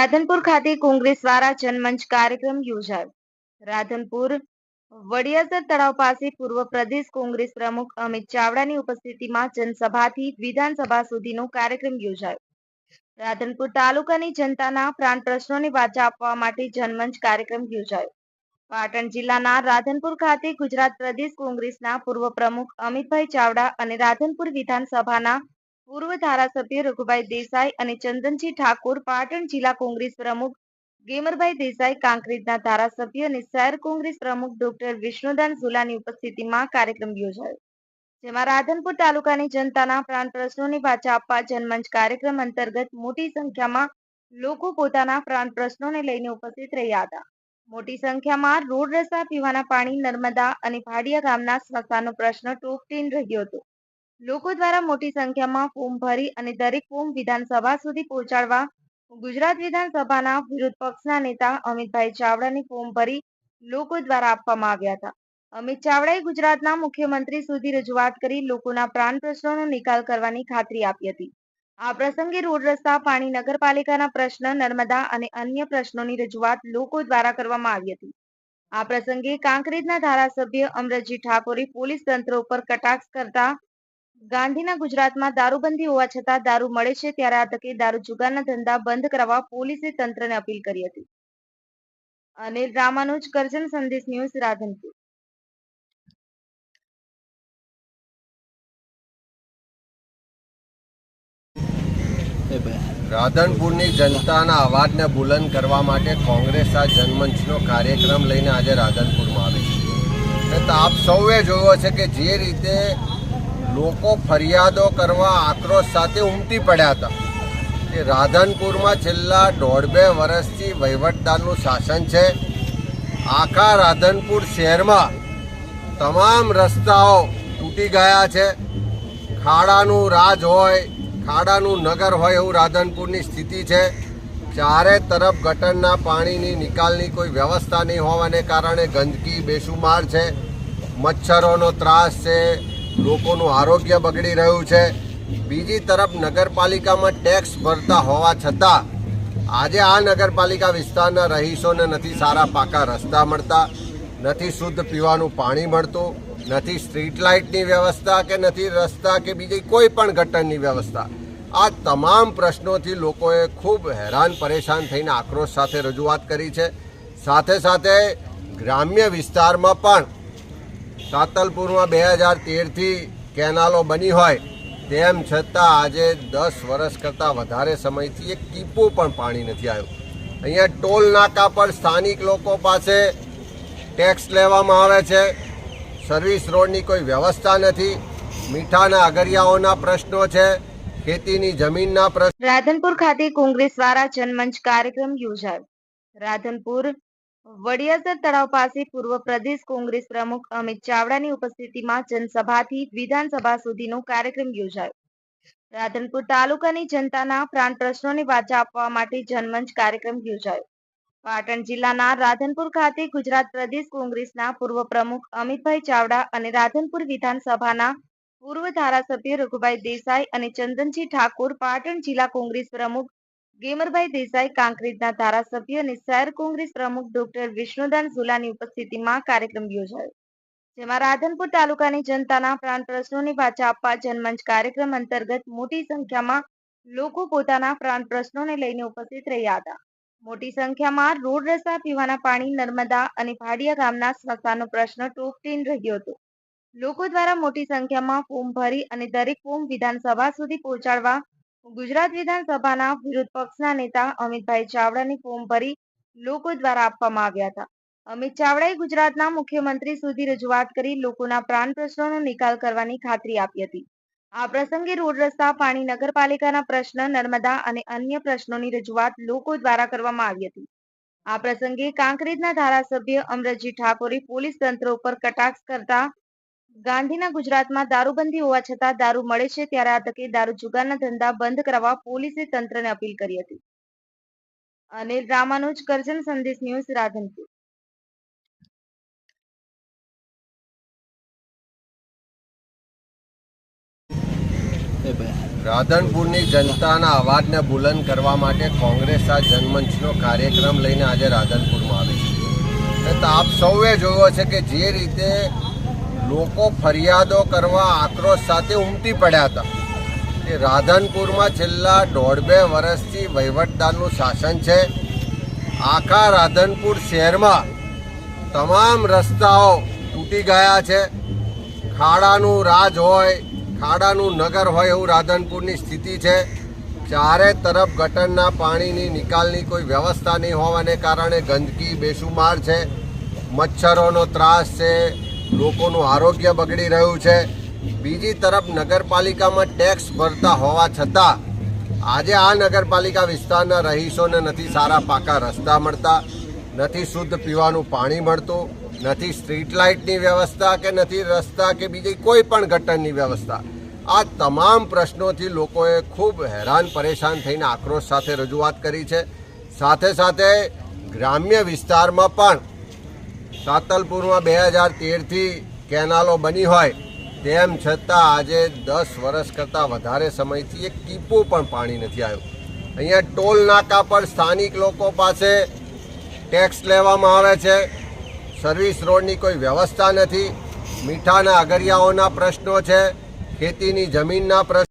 રાધનપુર ખાતે કોંગ્રેસ દ્વારા જનમંચ કાર્યક્રમ યોજાયો. રાધનપુર વડિયાસર તળાવ પાસે પૂર્વ પ્રદેશ કોંગ્રેસ પ્રમુખ અમિત ચાવડાની ઉપસ્થિતિમાં જનસભાથી વિધાનસભા સુધીનો કાર્યક્રમ યોજાયો. રાધનપુર તાલુકાની જનતાના પ્રાણ પ્રશ્નોને વાચા આપવા માટે જનમંચ કાર્યક્રમ યોજાયો. પાટણ જિલ્લાના રાધનપુર ખાતે ગુજરાત પ્રદેશ કોંગ્રેસના પૂર્વ પ્રમુખ અમિતભાઈ ચાવડા અને રાધનપુર વિધાનસભાના પૂર્વ ધારાસભ્ય રઘુભાઈ દેસાઈ અને ચંદનજી ઠાકોર પાટણ જિલ્લા કોંગ્રેસ પ્રમુખ ગેમરભાઈ દેસાઈ કાંકરેજના ધારાસભ્ય અને શહેર કોંગ્રેસ પ્રમુખ ડોક્ટર વિષ્ણુદાન ઝુલાની ઉપસ્થિતિમાં કાર્યક્રમ યોજાયો. જેમાં રાધનપુર તાલુકાની જનતાના પ્રાણ પ્રશ્નોને પાછા આપવા જનમંચ કાર્યક્રમ અંતર્ગત મોટી સંખ્યામાં લોકો પોતાના પ્રાણ પ્રશ્નોને લઈને ઉપસ્થિત રહ્યા હતા. મોટી સંખ્યામાં રોડ રસ્તા પીવાના પાણી નર્મદા અને ભાડિયા ગામના સ્મશાનનો પ્રશ્ન ટોપટીન રહ્યો હતો. લોકો દ્વારા મોટી સંખ્યામાં ફોર્મ ભરી અને દરેક ફોર્મ વિધાનસભા સુધી પહોંચાડવા ગુજરાત વિધાનસભાના વિરોધ પક્ષના નેતા અમિતભાઈ ચાવડાને ફોર્મ ભરી લોકો દ્વારા આપવામાં આવ્યા હતા. અમિત ચાવડાએ ગુજરાતના મુખ્યમંત્રી સુધી રજૂઆત કરી લોકોના પ્રાણ પ્રશ્નોનો નિકાલ કરવાની ખાતરી આપી હતી. આ પ્રસંગે રોડ રસ્તા, પાણી નગરપાલિકાના પ્રશ્ન, નર્મદા અને અન્ય પ્રશ્નોની રજૂઆત લોકો દ્વારા કરવામાં આવી હતી. આ પ્રસંગે કાંકરેજના ધારાસભ્ય અમરજી ઠાકોરે પોલીસ તંત્ર ઉપર કટાક્ષ કરતા ગાંધીના ગુજરાતમાં દારૂબંધી હોવા છતાં દારૂ મળે છે ત્યારે આ તકે દારૂ જુગારના ધંધા બંધ કરવા પોલીસે તંત્રને અપીલ કરી હતી. અનિલ રામાનુજ કરજણ સંદેશ ન્યૂઝ રાધનપુર. રાધનપુરની જનતાના અવાજને બુલંદ કરવા માટે કોંગ્રેસ આ જનમંચનો કાર્યક્રમ લઈને આજે રાધનપુરમાં આવે છે. તો આપ સૌએ જોયો છે કે જે રીતે લોકો ફરિયાદો કરવા આક્રોશ સાથે ઉમટી પડ્યા હતા. કે રાધનપુરમાં છેલ્લા દોઢ બે વર્ષથી વહીવટદારનું શાસન છે. આખા રાધનપુર શહેરમાં તમામ રસ્તાઓ તૂટી ગયા છે. ખાડાનું રાજ હોય, ખાડાનું નગર હોય એવું રાધનપુરની સ્થિતિ છે. ચારે તરફ ગટરના પાણીની નિકાલની કોઈ વ્યવસ્થા નહીં હોવાને કારણે ગંદકી, બેસુમાર છે. મચ્છરોનો ત્રાસ છે. લોકોનું આરોગ્ય બગડી રહ્યું છે. બીજી તરફ નગરપાલિકામાં ટેક્સ ભરતા હોવા છતાં આજે આ નગરપાલિકા વિસ્તારના રહીશોને નથી સારા પાકા રસ્તા મળતા, નથી શુદ્ધ પીવાનું પાણી મળતું, નથી સ્ટ્રીટ લાઇટની વ્યવસ્થા કે નથી રસ્તા કે બીજી કોઈ પણ ગટરની વ્યવસ્થા. આ તમામ પ્રશ્નોથી લોકોએ ખૂબ હેરાન પરેશાન થઈને આક્રોશ સાથે રજૂઆત કરી છે. સાથે સાથે ગ્રામ્ય વિસ્તારમાં પણ સાતલપુરમાં બે હજાર તેરથી કેનાલો બની હોય, તેમ છતાં આજે દસ વર્ષ કરતાં વધારે સમયથી એક ટીપું પણ પાણી નથી આવ્યું. અહીંયા ટોલ નાકા પર સ્થાનિક લોકો પાસે ટેક્સ લેવામાં આવે છે. સર્વિસ રોડની કોઈ વ્યવસ્થા નથી. મીઠાના અગરિયાઓના પ્રશ્નો છે. ખેતીની જમીનના પ્રશ્નો રાધનપુર ખાતે કોંગ્રેસ દ્વારા જનમંચ કાર્યક્રમ યોજાયો. રાધનપુર વડિયાસર તળાવ પાસે પૂર્વ પ્રદેશ કોંગ્રેસ પ્રમુખ અમિત ચાવડાની ઉપસ્થિતિમાં જનસભાથી વિધાનસભા સુધીનો કાર્યક્રમ યોજાયો. રાધનપુર તાલુકાની જનતાના પ્રાણ પ્રશ્નોને વાચા આપવા માટે જનમંચ કાર્યક્રમ યોજાયો. પાટણ જિલ્લાના રાધનપુર ખાતે ગુજરાત પ્રદેશ કોંગ્રેસના પૂર્વ પ્રમુખ અમિતભાઈ ચાવડા અને રાધનપુર વિધાનસભાના પૂર્વ ધારાસભ્ય રઘુભાઈ દેસાઈ અને ચંદનજી ઠાકોર પાટણ જિલ્લા કોંગ્રેસ પ્રમુખ ગેમરભાઈ દેસાઈ, કાંકરેજના ધારાસભ્ય અને શહેર કોંગ્રેસ પ્રમુખ ડોક્ટર વિષ્ણુદાન ઝુલાની ઉપસ્થિતિમાં કાર્યક્રમ યોજાયો. જેમાં રાધનપુર તાલુકાની જનતાના પ્રાણ પ્રશ્નોને પાછા આપવા જનમંચ કાર્યક્રમ અંતર્ગત મોટી સંખ્યામાં લોકો પોતાના પ્રાણ પ્રશ્નોને લઈને ઉપસ્થિત રહ્યા હતા. મોટી સંખ્યામાં રોડ રસ્તા, પીવાના પાણી, નર્મદા અને ભાડિયા ગામના સ્મશાનનો પ્રશ્ન ટોપટીન રહ્યો હતો. લોકો દ્વારા મોટી સંખ્યામાં ફોર્મ ભરી અને દરેક ફોર્મ વિધાનસભા સુધી પહોંચાડવા ગુજરાત વિધાનસભાના વિરોધ પક્ષના નેતા અમિતભાઈ ચાવડાને ફોર્મ ભરી લોકો દ્વારા આપવામાં આવ્યા હતા. અમિત ચાવડાએ ગુજરાતના મુખ્યમંત્રી સુધી રજૂઆત કરી લોકોના પ્રાણ પ્રશ્નોનો નિકાલ કરવાની ખાતરી આપી હતી. આ પ્રસંગે રોડ રસ્તા, પાણી નગરપાલિકાના પ્રશ્ન, નર્મદા અને અન્ય પ્રશ્નોની રજૂઆત લોકો દ્વારા કરવામાં આવી હતી. આ પ્રસંગે કાંકરેજના ધારાસભ્ય અમરજી ઠાકોરે પોલીસ તંત્ર ઉપર કટાક્ષ કરતા ગાંધીના ગુજરાતમાં દારૂબંધી હોવા છતાં દારૂ મળે છે ત્યારે આ તકે દારૂ જુગારના ધંધા બંધ કરવા પોલીસે તંત્રને અપીલ કરી હતી. અનિલ રામાનુજ કરજન સંદેશ ન્યૂઝ રાધનપુર. રાધનપુરની જનતાના અવાજને બુલંદ કરવા માટે કોંગ્રેસ આ જનમંચનો કાર્યક્રમ લઈને આજે રાધનપુરમાં આવે છે. આપ સૌએ જોયો છે કે જે રીતે લોકો ફરિયાદો કરવા આક્રોશ સાથે ઉમટી પડ્યા હતા. કે રાધનપુરમાં છેલ્લા દોઢ બે વર્ષથી વહીવટદારનું શાસન છે. આખા રાધનપુર શહેરમાં તમામ રસ્તાઓ તૂટી ગયા છે. ખાડાનું રાજ હોય, ખાડાનું નગર હોય એવું રાધનપુરની સ્થિતિ છે. ચારે તરફ ગટરના પાણીની નિકાલની કોઈ વ્યવસ્થા નહીં હોવાને કારણે ગંદકી, બેસુમાર છે. મચ્છરોનો ત્રાસ છે લોકોનું આરોગ્ય બગડી રહ્યું છે. બીજી તરફ નગરપાલિકામાં ટેક્સ ભરતા હોવા છતાં આજે આ નગરપાલિકા વિસ્તારના રહીશોને નથી સારા પાકા રસ્તા મળતા, નથી શુદ્ધ પીવાનું પાણી મળતું, નથી સ્ટ્રીટ લાઇટની વ્યવસ્થા કે નથી રસ્તા કે બીજી કોઈ પણ ગટરની વ્યવસ્થા. આ તમામ પ્રશ્નોથી લોકોએ ખૂબ હેરાન પરેશાન થઈને આક્રોશ સાથે રજૂઆત કરી છે. સાથે સાથે ગ્રામ્ય વિસ્તારમાં પણ સાતલપુરમાં બે હજાર તેરથી કેનાલો બની હોય, તેમ છતાં આજે દસ વર્ષ કરતાં વધારે સમયથી એક ટીપું પણ પાણી નથી આવ્યું. અહીંયા ટોલ નાકા પર સ્થાનિક લોકો પાસે ટેક્સ લેવામાં આવે છે. સર્વિસ રોડની કોઈ વ્યવસ્થા નથી. મીઠાના અગરિયાઓના પ્રશ્નો છે. ખેતીની જમીનના પ્રશ્નો